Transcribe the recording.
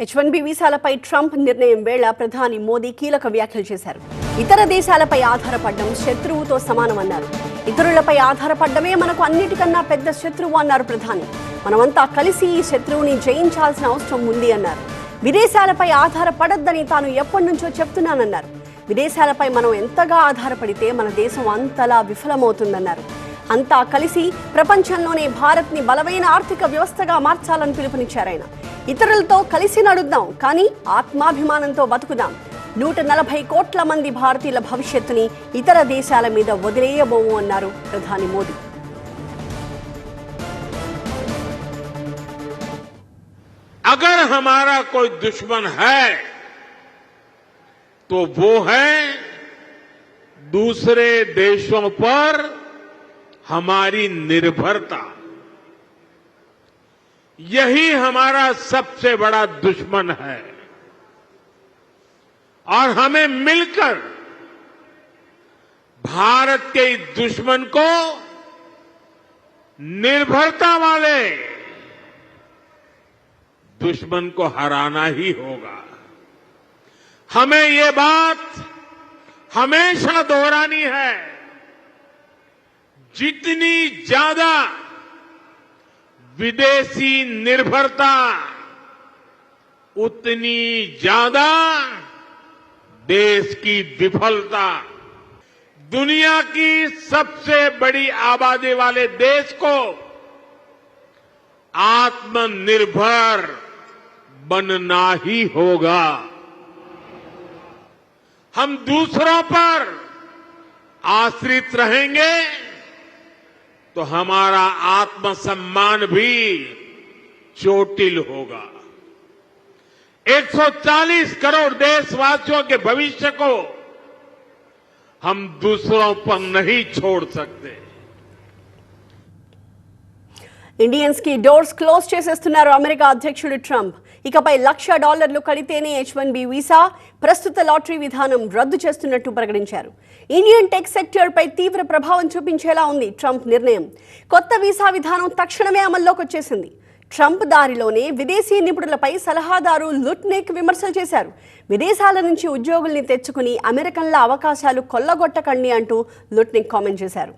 H one B వీసాలపై Trump నిర్ణయం వేళ ప్రధాని మోదీ కీలక వ్యాఖ్యలు చేశారు. ఇతర దేశాలపై ఆధారపడడం శత్రువుతో సమానమన్నారు. ఇతరులపై ఆధారపడమే మనకు అన్నిటికన్నా పెద్ద శత్రువు అన్నారు ప్రధాని. మనమంతా కలిసి ఈ శత్రువుని జయించాల్సిన అవసరం ఉంది అన్నారు. విదేశాలపై ఆధారపడద్దని తాను ఎప్పటి నుంచో చెప్తున్నానన్నారు. విదేశాలపై మనం ఎంతగా ఆధారపడితే మన దేశం అంతలా విఫలమవుతుందన్నారు. అంతా కలిసి ప్రపంచంలోనే భారత్ని బలమైన ఆర్థిక వ్యవస్థగా మార్చాలని పిలుపునిచ్చారు ఆయన ఇతరులతో కలిసి నడుద్దాం కానీ ఆత్మాభిమానంతో బతుకుదాం నూట నలభై కోట్ల మంది భారతీయుల భవిష్యత్తుని ఇతర దేశాల మీద వదిలేయబోము అన్నారు ప్రధాని మోదీ अगर हमारा कोई दुश्मन है तो वो है दूसरे देशों पर हमारी निर्भरता। यही हमारा सबसे बड़ा दुश्मन है। और हमें मिलकर भारत के इस दुश्मन को निर्भरता वाले दुश्मन को हराना ही होगा। हमें ये बात हमेशा दोहरानी है। जितनी ज़्यादा विदेशी निर्भरता, उतनी ज़्यादा देश की विफलता। दुनिया की सबसे बड़ी आबादी वाले देश को आत्मनिर्भर बनना ही होगा। हम दूसरों पर आश्रित रहेंगे। तो हमारा आत्मसम्मान भी चोटिल होगा। 140 करोड़ देशवासियों के भविष्य को हम दूसरों पर नहीं छोड़ सकते। ఇండియన్స్కి డోర్స్ క్లోజ్ చేసేస్తున్నారు అమెరికా అధ్యక్షుడు ట్రంప్. ఇకపై లక్ష డాలర్లు కడితేనే హెచ్ వన్ బి వీసా ప్రస్తుత లాటరీ విధానం రద్దు చేస్తున్నట్టు ప్రకటించారు. ఇండియన్ టెక్ సెక్టర్ పై తీవ్ర ప్రభావం చూపించేలా ఉంది ట్రంప్ నిర్ణయం. కొత్త వీసా విధానం తక్షణమే అమల్లోకి వచ్చేసింది. ట్రంప్ దారిలోనే విదేశీ నిపుణులపై సలహాదారు లుట్నేక్ విమర్శలు చేశారు. విదేశాల నుంచి ఉద్యోగుల్ని తెచ్చుకుని అమెరికన్ల అవకాశాలు కొల్లగొట్టకండి అంటూ లుట్నిక్ కామెంట్ చేశారు.